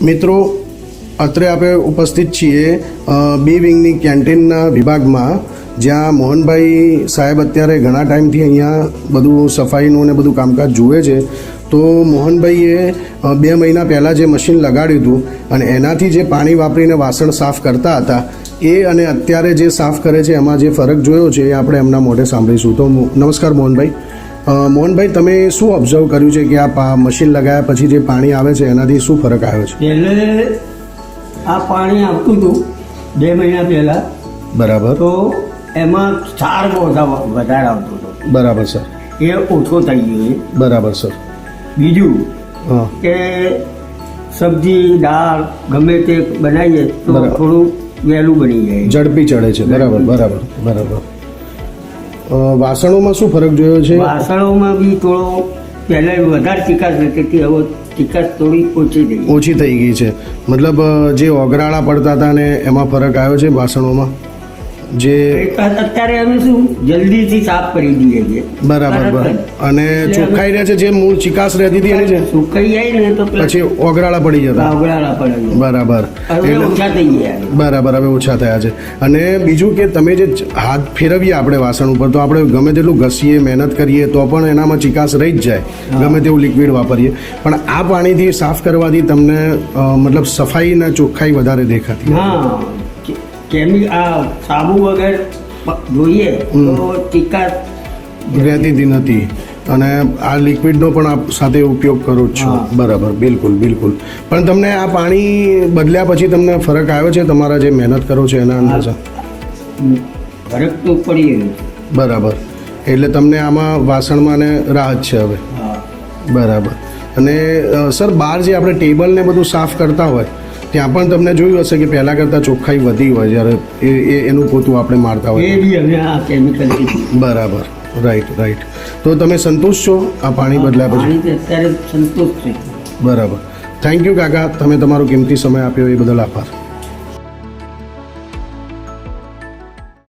મિત્રો, અત્રે આપણે ઉપસ્થિત છીએ બી વિંગની કેન્ટીનના વિભાગમાં, જ્યાં મોહનભાઈ સાહેબ અત્યારે ઘણા ટાઈમથી અહીંયા બધું સફાઈનું ને બધું કામકાજ જુએ છે. તો મોહનભાઈએ બે મહિના પહેલાં જે મશીન લગાડ્યું હતું અને એનાથી જે પાણી વાપરીને વાસણ સાફ કરતા હતા, એ અને અત્યારે જે સાફ કરે છે, એમાં જે ફરક જોયો છે, એ આપણે એમના મોઢે સાંભળીશું. તો નમસ્કાર મોહનભાઈ. મોહનભાઈ તમે શું ઓબ્ઝર્વ કર્યું છે કે આ મશીન લગાવ્યા પછી જે પાણી આવે છે એનાથી શું ફરક આવ્યો છે? પહેલે આ પાણી આવતું હતું બે મહિના પહેલા. બરાબર. તો એમાં ક્ષાર બહુ વધારે આવતો હતો. બરાબર સર. એ ઓછો થઈ ગયો બરાબર સર. બીજું કે સબ્જી દાળ ગમે તે બનાવીએ તો. થોડું વહેલું બની જાય. ઝડપી ચડે છે. બરાબર બરાબર બરાબર. વાસણોમાં શું ફરક જોયો છે? વાસણોમાં બી થોડો પહેલાં વધારે ચિકાસ રહેતી હતી હવે ચિકાસ થોડી ઓછી થઈ ઓછી થઈ ગઈ છે. મતલબ જે ઓગરાળા પડતા હતા ને એમાં ફરક આવ્યો છે વાસણોમાં? જે અત્યારે અમે શું જલ્દીથી સાફ કરી દઈએ છીએ. બરાબર બરાબર. અને ચોખ્ખાઈ રહે છે જે મૂળ ચિકાસ રહેતી હતી એની છે સુકાઈ જાય ને તો પછી ઓગરાળા પડી જતા. ઉગડાડા પડે બરાબર. ઓછા થઈ ગયા બરાબર હવે ઓછા થયા છે. અને બીજું કે તમે જે હાથ ફેરવીએ આપણે વાસણ ઉપર તો આપણે ગમે તેટલું ઘસીએ મહેનત કરીએ તો પણ એનામાં ચિકાસ રહી જ જાય. ગમે તેવું લિક્વિડ વાપરીએ. પણ આ પાણીથી સાફ કરવાથી તમને મતલબ સફાઈ અને ચોખ્ખાઈ વધારે દેખાતી હા. કેમી આ સાબુ વગર જોઈએ તો ટીકા રહેતી નથી. અને આ લિક્વિડનો પણ આપ સાથે ઉપયોગ કરો છો. બરાબર. બિલકુલ બિલકુલ. પણ તમને આ પાણી બદલ્યા પછી તમને ફરક આવ્યો છે? તમારા જે મહેનત કરો છો એના અંદાજે ફરક તો પડી બરાબર. એટલે તમને આમાં વાસણમાં ને રાહત છે હવે. બરાબર. અને સર બહાર જે આપણે ટેબલ ને બધું સાફ કરતા હોય ત્યાં પણ તમને જોયું હશે કે પહેલાં કરતાં ચોખ્ખાઈ વધી હોય જ્યારે એ એ- એનું પોતું આપણે મારતા એ હોય બી હવે આ કેમિકલ બરાબર. રાઈટ રાઈટ તો તમે સંતુષ્ટ છો? આ પાણી બદલ્યા પછી? અત્યારે સંતોષ છે. બરાબર. થેન્ક યુ કાકા. તમે તમારો કિંમતી સમય આપ્યો એ બદલ આભાર.